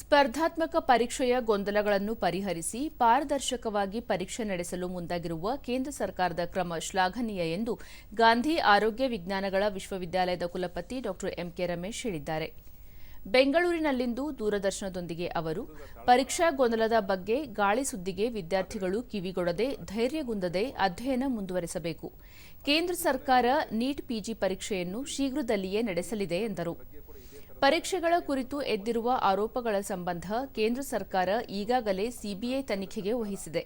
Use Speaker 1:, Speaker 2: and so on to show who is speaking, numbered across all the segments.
Speaker 1: ಸ್ಪರ್ಧಾತ್ಮಕ ಪರೀಕ್ಷೆಯ ಗೊಂದಲಗಳನ್ನು ಪರಿಹರಿಸಿ ಪಾರದರ್ಶಕವಾಗಿ ಪರೀಕ್ಷೆ ನಡೆಸಲು ಮುಂದಾಗಿರುವ ಕೇಂದ್ರ ಸರ್ಕಾರದ ಕ್ರಮ ಶ್ಲಾಘನೀಯ ಎಂದು ಗಾಂಧಿ ಆರೋಗ್ಯ ವಿಜ್ಞಾನಗಳ ವಿಶ್ವವಿದ್ಯಾಲಯದ ಕುಲಪತಿ ಡಾ ಎಂಕೆ ರಮೇಶ್ ಹೇಳಿದ್ದಾರೆ. ಬೆಂಗಳೂರಿನಲ್ಲಿಂದು ದೂರದರ್ಶನದೊಂದಿಗೆ ಅವರು, ಪರೀಕ್ಷಾ ಗೊಂದಲದ ಬಗ್ಗೆ ಗಾಳಿ ಸುದ್ದಿಗೆ ವಿದ್ಯಾರ್ಥಿಗಳು ಕಿವಿಗೊಡದೆ, ಧೈರ್ಯಗುಂದದೆ ಅಧ್ಯಯನ ಮುಂದುವರೆಸಬೇಕು. ಕೇಂದ್ರ ಸರ್ಕಾರ ನೀಟ್ ಪಿಜಿ ಪರೀಕ್ಷೆಯನ್ನು ಶೀಘ್ರದಲ್ಲಿಯೇ ನಡೆಸಲಿದೆ ಎಂದರು. ಪರೀಕ್ಷೆಗಳ ಕುರಿತು ಎದ್ದಿರುವ ಆರೋಪಗಳ ಸಂಬಂಧ ಕೇಂದ್ರ ಸರ್ಕಾರ ಈಗಾಗಲೇ ಸಿಬಿಐ ತನಿಖೆಗೆ ವಹಿಸಿದೆ.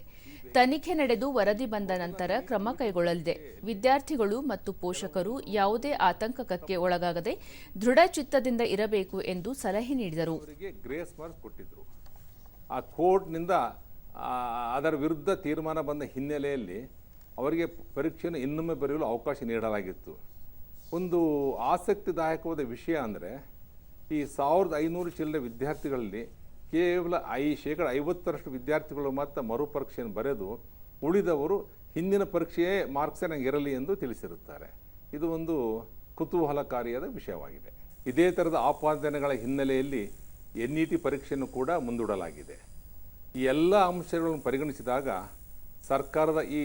Speaker 1: ತನಿಖೆ ನಡೆದು ವರದಿ ಬಂದ ನಂತರ ಕ್ರಮ ಕೈಗೊಳ್ಳಲಿದೆ. ವಿದ್ಯಾರ್ಥಿಗಳು ಮತ್ತು ಪೋಷಕರು ಯಾವುದೇ ಆತಂಕಕ್ಕೆ ಒಳಗಾಗದೆ ದೃಢಚಿತ್ತದಿಂದ ಇರಬೇಕು ಎಂದು ಸಲಹೆ ನೀಡಿದರು.
Speaker 2: ಆ ಕೋರ್ಟ್ನಿಂದ ಅದರ ವಿರುದ್ಧ ತೀರ್ಮಾನ ಬಂದ ಹಿನ್ನೆಲೆಯಲ್ಲಿ ಅವರಿಗೆ ಪರೀಕ್ಷೆಯನ್ನು ಇನ್ನೊಮ್ಮೆ ಬರೆಯಲು ಅವಕಾಶ ನೀಡಲಾಗಿತ್ತು. ಒಂದು ಆಸಕ್ತಿದಾಯಕವಾದ ವಿಷಯ ಅಂದರೆ ಈ ಸಾವಿರದ ಐನೂರು ಚಿಲ್ಲರೆ ವಿದ್ಯಾರ್ಥಿಗಳಲ್ಲಿ ಕೇವಲ ಐ ಶೇಕಡ ಐವತ್ತರಷ್ಟು ವಿದ್ಯಾರ್ಥಿಗಳು ಮಾತ್ರ ಮರುಪರೀಕ್ಷೆಯನ್ನು ಬರೆದು ಉಳಿದವರು ಹಿಂದಿನ ಪರೀಕ್ಷೆಯೇ ಮಾರ್ಕ್ಸೇ ನನಗೆ ಇರಲಿ ಎಂದು ತಿಳಿಸಿರುತ್ತಾರೆ. ಇದು ಒಂದು ಕುತೂಹಲಕಾರಿಯಾದ ವಿಷಯವಾಗಿದೆ. ಇದೇ ಥರದ ಆಪಾದನೆಗಳ ಹಿನ್ನೆಲೆಯಲ್ಲಿ ಎನ್ ಇ ಟಿ ಪರೀಕ್ಷೆಯನ್ನು ಕೂಡ ಮುಂದೂಡಲಾಗಿದೆ. ಈ ಎಲ್ಲ ಅಂಶಗಳನ್ನು ಪರಿಗಣಿಸಿದಾಗ ಸರ್ಕಾರದ ಈ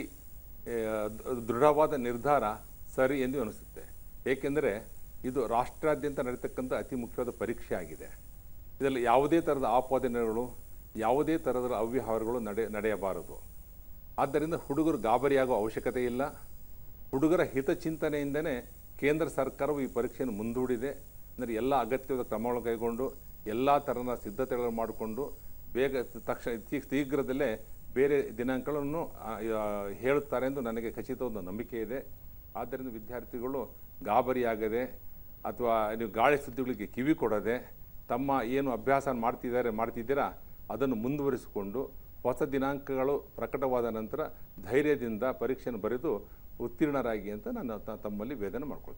Speaker 2: ದೃಢವಾದ ನಿರ್ಧಾರ ಸರಿ ಎಂದು ಅನಿಸುತ್ತೆ ಏಕೆಂದರೆ ಇದು ರಾಷ್ಟ್ರಾದ್ಯಂತ ನಡೀತಕ್ಕಂಥ ಅತಿ ಮುಖ್ಯವಾದ ಪರೀಕ್ಷೆ ಆಗಿದೆ. ಇದರಲ್ಲಿ ಯಾವುದೇ ಥರದ ಆಪಾದನೆಗಳು, ಯಾವುದೇ ಥರದ ಅವ್ಯವಹಾರಗಳು ನಡೆ, ನಡೆಯಬಾರದು. ಆದ್ದರಿಂದ ಹುಡುಗರು ಗಾಬರಿಯಾಗುವ ಅವಶ್ಯಕತೆ ಇಲ್ಲ. ಹುಡುಗರ ಹಿತಚಿಂತನೆಯಿಂದನೇ ಕೇಂದ್ರ ಸರ್ಕಾರವು ಈ ಪರೀಕ್ಷೆಯನ್ನು ಮುಂದೂಡಿದೆ. ಅಂದರೆ ಎಲ್ಲ ಅಗತ್ಯವಾದ ಕ್ರಮಗಳನ್ನು ಕೈಗೊಂಡು, ಎಲ್ಲ ಥರದ ಸಿದ್ಧತೆಗಳನ್ನು ಮಾಡಿಕೊಂಡು, ಬೇಗ ತಕ್ಷಣ ಶೀಘ್ರದಲ್ಲೇ ಬೇರೆ ದಿನಾಂಕಗಳನ್ನು ಹೇಳುತ್ತಾರೆ ಎಂದು ನನಗೆ ಖಚಿತವಾದ ನಂಬಿಕೆ ಇದೆ. ಆದ್ದರಿಂದ ವಿದ್ಯಾರ್ಥಿಗಳು ಗಾಬರಿಯಾಗದೆ ಅಥವಾ ನೀವು ಗಾಳಿ ಸುದ್ದಿಗಳಿಗೆ ಕಿವಿ ಕೊಡದೆ ತಮ್ಮ ಏನು ಅಭ್ಯಾಸ ಮಾಡ್ತಿದ್ದಾರೆ, ಮಾಡ್ತಿದ್ದೀರಾ, ಅದನ್ನು ಮುಂದುವರಿಸಿಕೊಂಡು ಹೊಸ ದಿನಾಂಕಗಳು ಪ್ರಕಟವಾದ ನಂತರ ಧೈರ್ಯದಿಂದ ಪರೀಕ್ಷೆಯನ್ನು ಬರೆದು ಉತ್ತೀರ್ಣರಾಗಿ ಅಂತ ನಾನು ತಮ್ಮಲ್ಲಿ ವೇದನೆ ಮಾಡ್ಕೊಳ್ತೀನಿ.